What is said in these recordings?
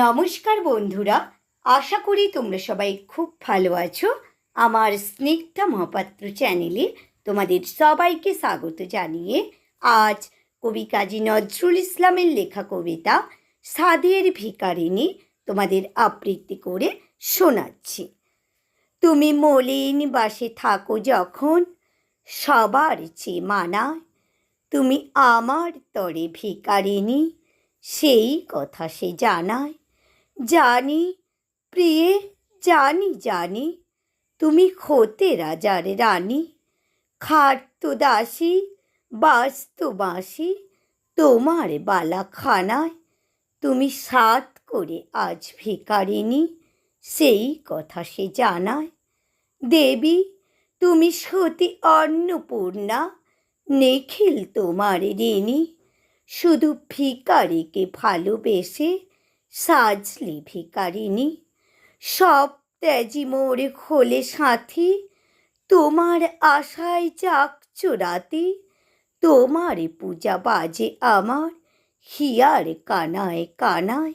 নমস্কার বন্ধুরা, আশা করি তোমরা সবাই খুব ভালো আছো। আমার স্নিগ্ধা মহাপাত্র চ্যানেলে তোমাদের সবাইকে স্বাগত জানিয়ে আজ কবি কাজী নজরুল ইসলামের লেখা কবিতা সাদের ভিকারিনী তোমাদের আবৃত্তি করে শোনাচ্ছি। তুমি মলিন বাসে থাকো যখন সবার চেয়ে মানায়, তুমি আমার তরে ভিকারিনী সেই কথা সে জানায়। জানি, প্রিয়ে, জানি জানি, তুমি খোতে রাজার রানী, খাটতো দাসী বাস্তু বাঁশি, তোমার বালাখানায় তুমি সাত করে আজ ভিকারিনী সেই কথা সে জানায়। দেবী, তুমি সতী অন্নপূর্ণা, নিখিল তোমার ঋণী, শুধু ভিকারিকে ভালোবেসে সাজলি ভিকারিনী সব ত্যাজি মোড়ে খোলে সাথী, তোমার আশায় যাক চোরাতে তোমার পূজা বাজে আমার, হিয়ার কানায় কানায়,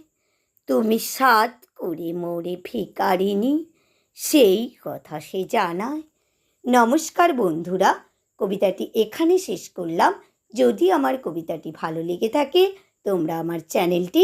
তুমি সাত করে মোড়ে ভিকারিনী সেই কথা সে জানায়। নমস্কার বন্ধুরা, কবিতাটি এখানে শেষ করলাম। যদি আমার কবিতাটি ভালো লেগে থাকে, তোমরা আমার চ্যানেলটি